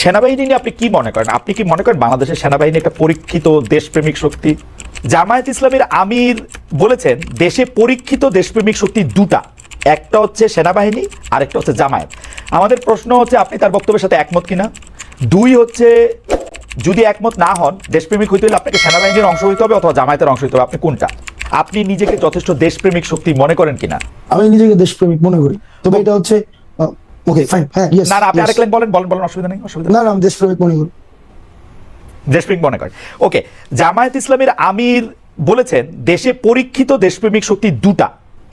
সেনাবাহিনী নিয়ে আপনি কি মনে করেন? আপনি কি মনে করেন বাংলাদেশের সেনাবাহিনী একটা পরীক্ষিত দেশপ্রেমিক শক্তি? জামায়াত ইসলামের আমির বলেছেন, দেশে পরীক্ষিত দেশপ্রেমিক শক্তি দুটা। একটা হচ্ছে সেনাবাহিনী আর একটা হচ্ছে জামায়াত। আমাদের প্রশ্ন হচ্ছে, আপনি তার বক্তব্যের সাথে একমত কিনা? দুই হচ্ছে, যদি একমত না হন, দেশপ্রেমিক হইতে হলে আপনাকে সেনাবাহিনীর অংশ হইতে হবে অথবা জামায়াতের অংশ হইতে হবে। আপনি কোনটা? আপনি নিজেকে যথেষ্ট দেশপ্রেমিক শক্তি মনে করেন কিনা? আমি নিজেকে দেশপ্রেমিক মনে করি। তবে এটা হচ্ছে ওকে ফাইন হ্যাঁ yes, না না আপনি আরেক লাইন বলেন বলেন বলেন অসুবিধা নেই অসুবিধা না না আমি দেশপ্রেমিক মনে করি দেশপ্রেমিক মনে করেন। ওকে জামায়াত ইসলামের আমির বলেছেন দেশে পরীক্ষিত দেশপ্রেমিক শক্তি দুটা।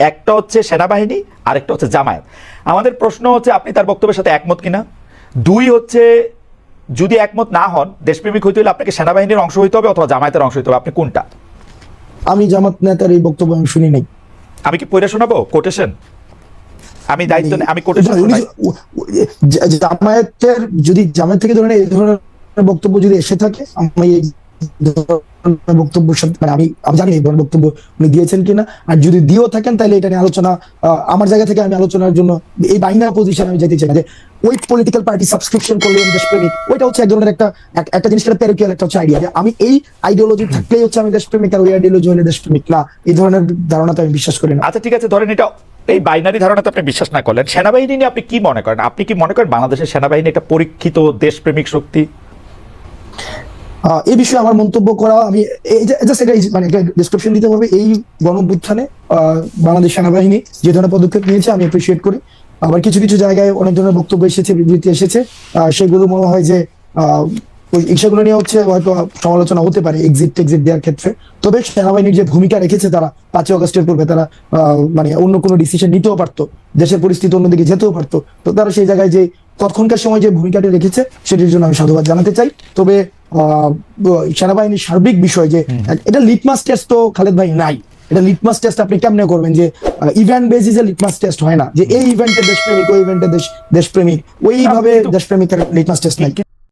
একটা হচ্ছে সেনাবাহিনী আরেকটা হচ্ছে জামায়াত। আমাদের প্রশ্ন হচ্ছে আপনি তার বক্তব্যের সাথে একমত কিনা? দুই হচ্ছে যদি একমত না হন দেশপ্রেমিক হইতে হলে আপনাকে সেনাবাহিনীর অংশ হইতে হবে অথবা জামায়াতের অংশ হইতে হবে। আপনি কোনটা? আমি জামাত নেতার এই বক্তব্য আমি শুনি নাই। আমি কি পড়ে শোনাবো? কোটেশন আমি দায়িত্ব আমি জা- জামায়াতের যদি জামায়াত থেকে ধরেন এই ধরনের বক্তব্য যদি এসে থাকে আমি সাথে মানে আমি জানি এই ধরনের বক্তব্য উনি দিয়েছেন কিনা। আর যদি দিয়েও থাকেন তাহলে এটা নিয়ে আলোচনা আমার জায়গা থেকে আমি আলোচনার জন্য এই পজিশন আমি যেতে চাই। যে ওই পলিটিক্যাল পার্টি সাবস্ক্রিপশন করলে আমি দেশপ্রেমিক ওইটা হচ্ছে এক ধরনের একটা এক- একটা জিনিস প্যারিকুয়াল একটা হচ্ছে আইডিয়া যে আমি এই আইডিওলজি থাকলেই হচ্ছে আমি দেশপ্রেমিক আর ওই আইডিওলজি হলে দেশপ্রেমিক। না এই ধরনের ধারণাতে আমি বিশ্বাস করি না। আচ্ছা ঠিক আছে ধরেন এটা এই বাইনারি ধারণাতে আপনি বিশ্বাস না করলেন। সেনাবাহিনী নিয়ে আপনি কি মনে করেন? আপনি কি মনে করেন বাংলাদেশের সেনাবাহিনী একটা পরীক্ষিত দেশপ্রেমিক শক্তি? এই বিষয়ে আমার মন্তব্য করা, আমি এটা মানে ডিসক্রিপশন দিতে হবে। এই গণঅভ্যুত্থানে বাংলাদেশ সেনাবাহিনী যে ধরনের পদক্ষেপ নিয়েছে, আমি অ্যাপ্রিসিয়েট করি। আবার কিছু কিছু জায়গায় অনেক ধরনের বক্তব্য এসেছে, বিবৃতি এসেছে। সেগুলো মনে হয় যে ওই সেগুলো নিয়ে হচ্ছে হয়তো সমালোচনা হতে পারে এক্সিট টেক্সিট দেওয়ার ক্ষেত্রে। তবে সেনাবাহিনীর যে ভূমিকা রেখেছে তারা পাঁচই অগস্টের পূর্বে তারা মানে অন্য কোনো ডিসিশন নিতেও পারতো দেশের পরিস্থিতি অন্যদিকে যেতেও পারতো। তো তারা সেই জায়গায় যে তৎক্ষণকার সময় যে ভূমিকাটি রেখেছে সেটির জন্য আমি সাধুবাদ জানাতে চাই। তবে আহ, সেনাবাহিনীর সার্বিক বিষয় যে এটা লিটমাস টেস্ট তো খালেদ ভাই নাই। এটা লিটমাস টেস্ট আপনি কেমনে করবেন যে ইভেন্ট বেসিসে লিটমাস টেস্ট হয় না। যে এই ইভেন্টে দেশপ্রেমিক ওই ইভেন্টে দেশ দেশপ্রেমিক ওইভাবে দেশপ্রেমিকের লিটমাস টেস্ট নাই।